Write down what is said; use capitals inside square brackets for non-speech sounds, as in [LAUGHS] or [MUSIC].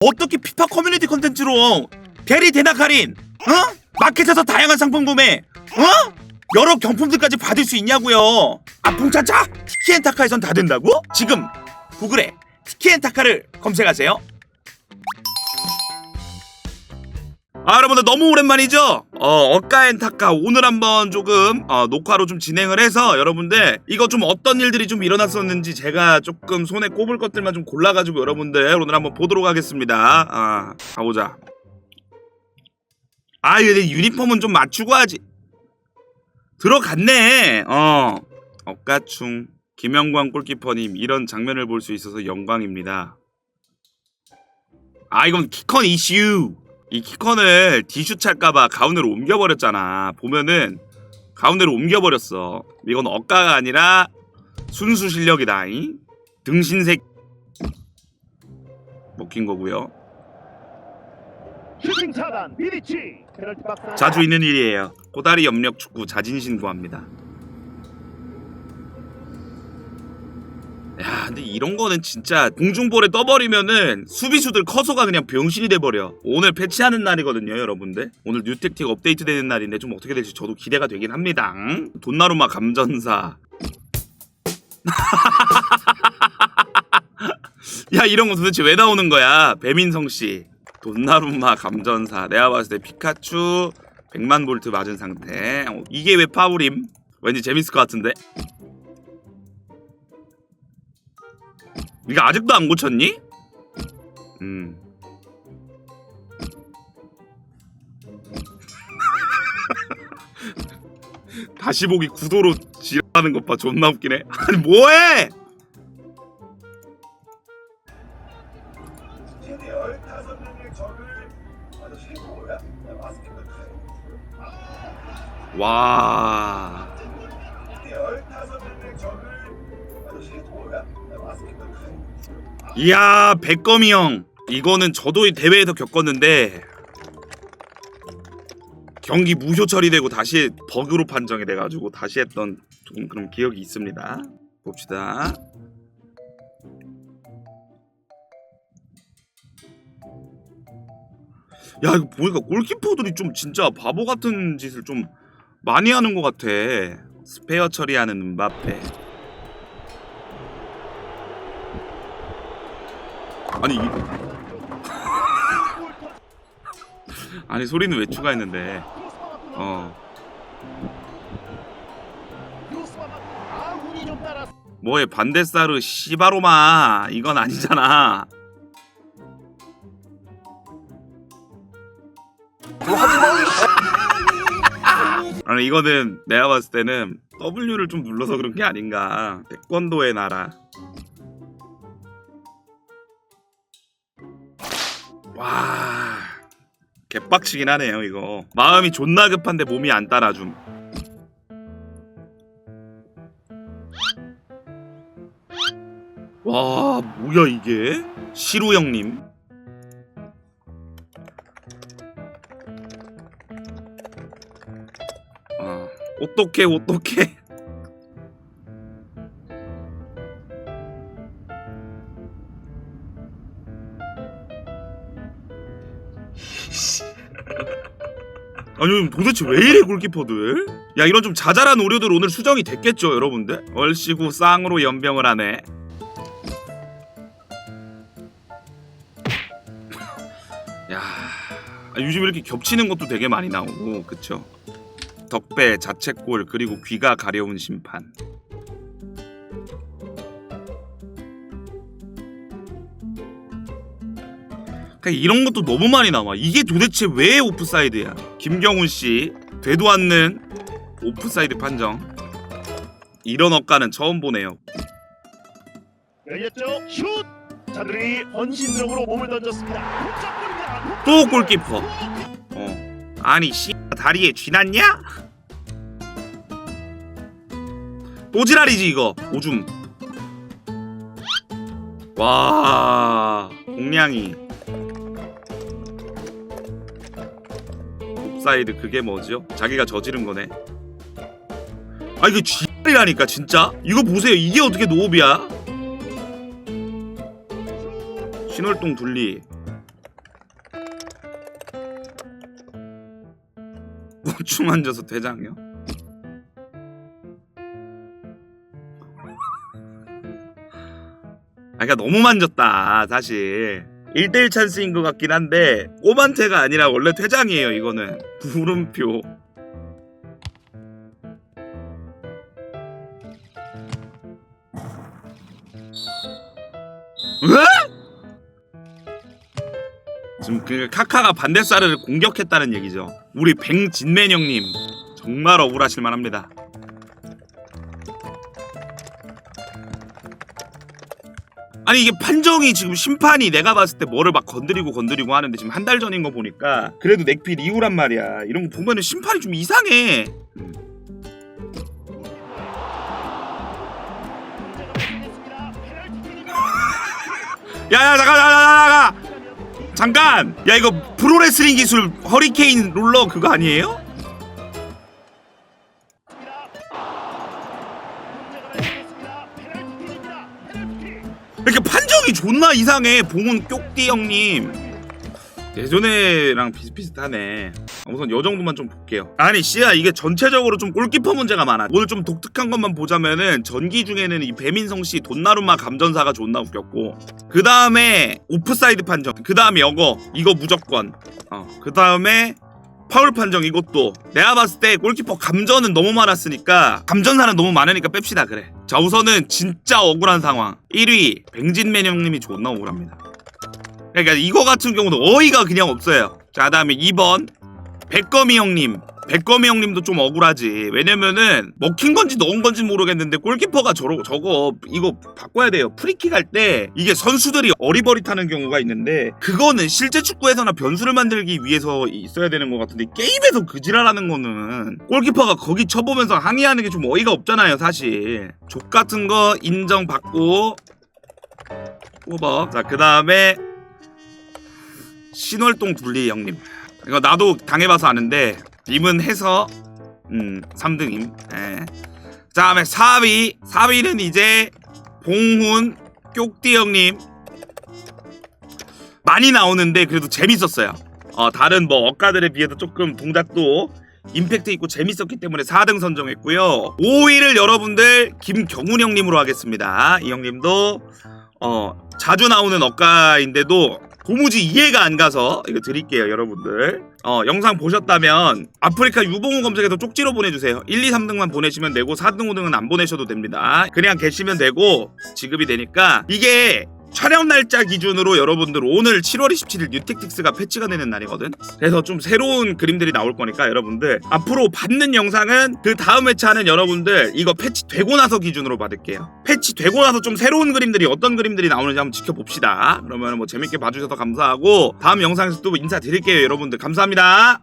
어떻게 피파 커뮤니티 컨텐츠로 대리 할인 어? 마켓에서 다양한 상품 구매 어? 여러 경품들까지 받을 수 있냐고요 아 풍차차 티키엔타카에선 다 된다고? 지금 구글에 티키엔타카를 검색하세요 아 여러분들 너무 오랜만이죠? 어 어까엔타카 오늘 한번 조금 어, 녹화로 좀 진행을 해서 여러분들 이거 좀 어떤 일들이 좀 일어났었는지 제가 조금 손에 꼽을 것들만 좀 골라가지고 여러분들 오늘 한번 보도록 하겠습니다. 아 가보자. 아 이거 내 유니폼은 좀 맞추고 하지. 들어갔네. 어 억가충 김영광 골키퍼님 이런 장면을 볼 수 있어서 영광입니다. 아 이건 키컨 이슈 이 키컨을 디슈 찰까봐 가운데로 옮겨버렸잖아. 보면은 가운데로 옮겨버렸어. 이건 억가가 아니라 순수 실력이다. 이 등신색 먹힌 거고요. 슈팅 차단 자주 있는 일이에요. 꼬다리 염력 축구 자진신 구합니다. 야, 근데 이런 거는 진짜 공중볼에 떠버리면은 수비수들 커서가 그냥 병신이 돼버려. 오늘 패치하는 날이거든요, 여러분들. 오늘 뉴택틱 업데이트 되는 날인데 좀 어떻게 될지 저도 기대가 되긴 합니다. 응? 돈나루마 감전사. [LAUGHS] 야, 이런 거 도대체 왜 나오는 거야? 배민성 씨. 돈나루마 감전사. 내가 봤을 때 피카츄 100만 볼트 맞은 상태. 어, 이게 왜 파울임? 왠지 재밌을 것 같은데. 네가 아직도 안 고쳤니? 음. [LAUGHS] 다시 보기 구도로 지랄하는 것 봐 존나 웃기네. 아니 뭐해? 와. 이야 백검이 형. 이거는 저도 이 대회에서 겪었는데 경기 무효 처리되고 다시 버그로 판정이 돼가지고 다시 했던 좀 그런 기억이 있습니다. 봅시다. 야 이거 보니까 골키퍼들이 좀 진짜 바보 같은 짓을 좀 많이 하는 것 같아. 스페어 처리하는 음바페 아니 이... [LAUGHS] 아니 소리는 왜 추가했는데. 어. 뭐해 반데사르 시바로마. 이건 아니잖아. 아니 이거는 내가 봤을 때는 W를 좀 눌러서 그런 게 아닌가. 태권도의 나라 와 개빡치긴 하네요 이거. 마음이 존나 급한데 몸이 안 따라줌. 와 뭐야 이게? 시루 형님. 아 어떡해 어떡해 아니 도대체 왜 이래 골키퍼들? 야 이런 좀 자잘한 오류들 오늘 수정이 됐겠죠 여러분들? 얼씨구 쌍으로 연병을 하네 [LAUGHS] 야 아, 요즘 이렇게 겹치는 것도 되게 많이 나오고 그쵸? 덕배 자책골 그리고 귀가 가려운 심판 그러니까 이런 것도 너무 많이 나와 이게 도대체 왜 오프사이드야 김경훈 씨 되도 않는 오프사이드 판정 이런 억가는 처음 보네요 열렸죠 슛 자들이 헌신적으로 몸을 던졌습니다. 또 골키퍼. 어. 아니 씨 다리에 쥐났냐? 또 지랄이지 이거 오줌. 와 공량이. 사이드 그게 뭐지요? 자기가 저지른 거네. 아 이거 쥐이라니까 진짜. 이거 보세요. 이게 어떻게 노업이야? 신월동 둘리. 고충 앉아서 대장이요? 아, 그니까 너무 만졌다, 사실. 1대1 찬스인 것 같긴 한데, 꼬만테가 아니라 원래 퇴장이에요, 이거는. 왜? 지금 그 카카가 반대사를 공격했다는 얘기죠. 우리 백진맨 형님 정말 억울하실 만합니다. 아니 이게 판정이 지금 심판이 내가 봤을 때 뭐를 막 건드리고 건드리고 하는데 지금 한 달 전인 거 보니까 그래도 넥필 이후란 말이야. 이런 거 보면은 심판이 좀 이상해. 야야 잠깐 야야야야 잠깐 야 이거 프로레슬링 기술 허리케인 롤러 그거 아니에요? 이렇게 판정이 존나 이상해 봉은 쪽띠 형님. 예전에랑 비슷비슷하네. 우선 요 정도만 좀 볼게요. 아니 씨야 이게 전체적으로 좀 골키퍼 문제가 많아. 오늘 좀 독특한 것만 보자면은 전기 중에는 이 배민성 씨 돈나루마 감전사가 존나 웃겼고 그 다음에 오프사이드 판정 그 다음에 이거 이거 무조건. 어그 다음에 파울 판정 이것도. 내가 봤을 때 골키퍼 감전은 너무 많았으니까 감전사는 너무 많으니까 뺍시다 그래 자 우선은 진짜 억울한 상황. 1위 뱅진맨 형님이 존나 억울합니다. 그러니까 이거 같은 경우도 어이가 그냥 없어요. 자 다음에 2번 백거미 형님 백거미 형님도 좀 억울하지. 왜냐면은 먹힌 건지 넣은 건지 모르겠는데 골키퍼가 저러, 저거 이거 바꿔야 돼요. 프리킥 할 때 이게 선수들이 어리버리타는 경우가 있는데 그거는 실제 축구에서나 변수를 만들기 위해서 있어야 되는 것 같은데 게임에서 그 지랄하는 거는 골키퍼가 거기 쳐보면서 항의하는 게 좀 어이가 없잖아요 사실. 족 같은 거 인정받고 뽑아. 자그 다음에 신월동 둘리 형님. 이거 나도 당해봐서 아는데 님은 해서 음 3등임. 예. 자 다음에 4위 4위는 이제 봉훈 쪽띠 형님. 많이 나오는데 그래도 재밌었어요. 어 다른 뭐 억가들에 비해서 조금 동작도 임팩트 있고 재밌었기 때문에 4등 선정했고요. 5위를 여러분들 김경훈 형님으로 하겠습니다. 이 형님도 어 자주 나오는 억가인데도 도무지 이해가 안 가서 이거 드릴게요 여러분들. 어 영상 보셨다면 아프리카 유봉우 검색해서 쪽지로 보내주세요. 1, 2, 3등만 보내시면 되고 4등, 5등은 안 보내셔도 됩니다. 그냥 계시면 되고 지급이 되니까 이게 촬영 날짜 기준으로 여러분들 오늘 7월 27일 뉴텍틱스가 패치가 되는 날이거든. 그래서 좀 새로운 그림들이 나올 거니까 여러분들 앞으로 받는 영상은 그 다음 회차는 여러분들 이거 패치 되고 나서 기준으로 받을게요. 패치 되고 나서 좀 새로운 그림들이 어떤 그림들이 나오는지 한번 지켜봅시다. 그러면 뭐 재밌게 봐주셔서 감사하고 다음 영상에서 또 인사드릴게요 여러분들. 감사합니다